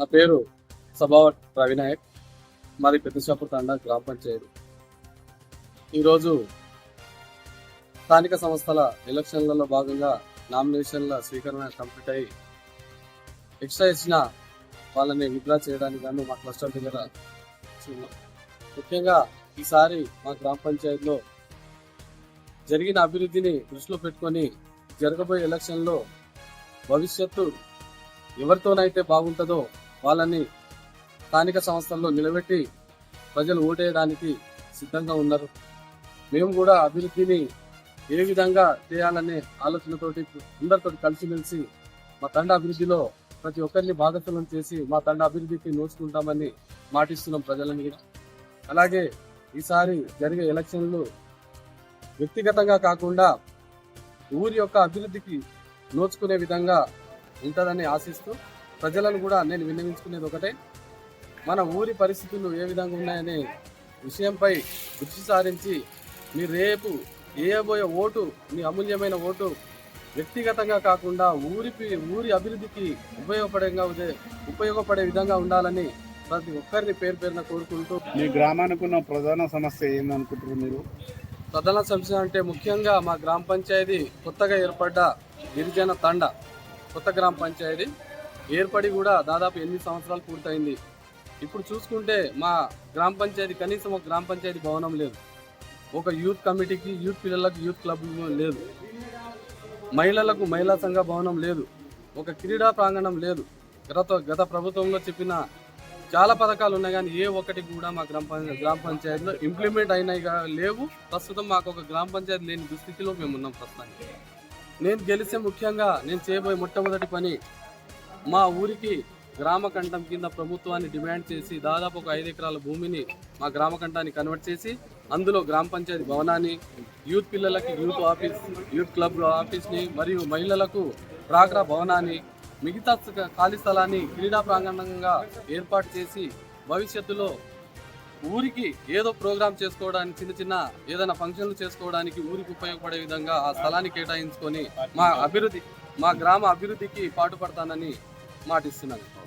నా పేరు సభావట్ రవినాయక్. మాది పెద్దశాపూర్ తండా గ్రామ పంచాయతీ. ఈరోజు స్థానిక సంస్థల ఎలక్షన్లలో భాగంగా నామినేషన్ల స్వీకరణ కంప్లీట్ అయ్యి ఎక్స్ట్రా ఇచ్చిన వాళ్ళని విత్డ్రా చేయడానికి గాను మా క్లస్టర్ దగ్గర ముఖ్యంగా ఈసారి మా గ్రామ పంచాయతీలో జరిగిన అభివృద్ధిని దృష్టిలో పెట్టుకొని జరగబోయే ఎలక్షన్లో భవిష్యత్తు ఎవరితోనైతే బాగుంటుందో వాళ్ళని స్థానిక సంస్థల్లో నిలబెట్టి ప్రజలు ఓటేయడానికి సిద్ధంగా ఉన్నారు. మేము కూడా అభివృద్ధిని ఏ విధంగా చేయాలనే ఆలోచనతోటి అందరితో కలిసిమెలిసి మా తండ అభివృద్ధిలో ప్రతి ఒక్కరిని భాగస్వామ్యం చేసి మా తండ అభివృద్ధికి నోచుకుంటామని మాటిస్తున్నాం ప్రజలని అలాగే ఈసారి జరిగే ఎలక్షన్లు వ్యక్తిగతంగా కాకుండా ఊరి యొక్క అభివృద్ధికి నోచుకునే విధంగా ఉంటుందని ఆశిస్తూ ప్రజలను కూడా నేను విన్నవించుకునేది ఒకటే. మన ఊరి పరిస్థితులు ఏ విధంగా ఉన్నాయనే విషయంపై దృష్టి సారించి మీ రేపు వేయబోయే ఓటు మీ అమూల్యమైన ఓటు వ్యక్తిగతంగా కాకుండా ఊరి ఊరి అభివృద్ధికి ఉపయోగపడంగా ఉపయోగపడే విధంగా ఉండాలని ప్రతి ఒక్కరిని పేరు పేరున కోరుకుంటూ మీ గ్రామానికి ఉన్న ప్రధాన సమస్య ఏందనుకుంటారు మీరు? ప్రధాన సమస్య అంటే ముఖ్యంగా మా గ్రామ పంచాయతీ కొత్తగా ఏర్పడ్డ గిరిజన తండ కొత్త గ్రామ పంచాయతీ. ఏర్పడి కూడా దాదాపు ఎనిమిది సంవత్సరాలు పూర్తయింది. ఇప్పుడు చూసుకుంటే మా గ్రామ పంచాయతీ కనీసం ఒక గ్రామ పంచాయతీ భవనం లేదు. ఒక యూత్ కమిటీకి యూత్ పిల్లలకు యూత్ క్లబ్ లేదు. మహిళలకు మహిళా సంఘ భవనం లేదు. ఒక క్రీడా ప్రాంగణం లేదు. గత గత ప్రభుత్వంలో చెప్పిన చాలా పథకాలు ఉన్నాయి కానీ ఏ ఒక్కటి కూడా మా గ్రామ గ్రామ పంచాయతీలో ఇంప్లిమెంట్ అయినాయి లేవు. ప్రస్తుతం మాకు ఒక గ్రామ పంచాయతీ లేని దుస్థితిలో మేము ఉన్నాం ప్రస్తుతానికి. నేను గెలిస్తే ముఖ్యంగా నేను చేయబోయే మొట్టమొదటి పని మా ఊరికి గ్రామ కంఠం కింద ప్రభుత్వాన్ని డిమాండ్ చేసి దాదాపు ఒక ఐదు ఎకరాల భూమిని మా గ్రామ కంఠాన్ని కన్వర్ట్ చేసి అందులో గ్రామ పంచాయతీ భవనాన్ని యూత్ పిల్లలకి యూత్ ఆఫీస్ యూత్ క్లబ్ ఆఫీస్ని మరియు మహిళలకు ప్రాగ్రా భవనాన్ని మిగతా ఖాళీ స్థలాన్ని క్రీడా ప్రాంగణంగా ఏర్పాటు చేసి భవిష్యత్తులో ఊరికి ఏదో ప్రోగ్రామ్ చేసుకోవడానికి చిన్న చిన్న ఏదైనా ఫంక్షన్లు చేసుకోవడానికి ఊరికి ఉపయోగపడే విధంగా ఆ స్థలాన్ని కేటాయించుకొని మా అభివృద్ధి మా గ్రామ అభివృద్ధికి పాటుపడతానని మాటిస్తున్నాను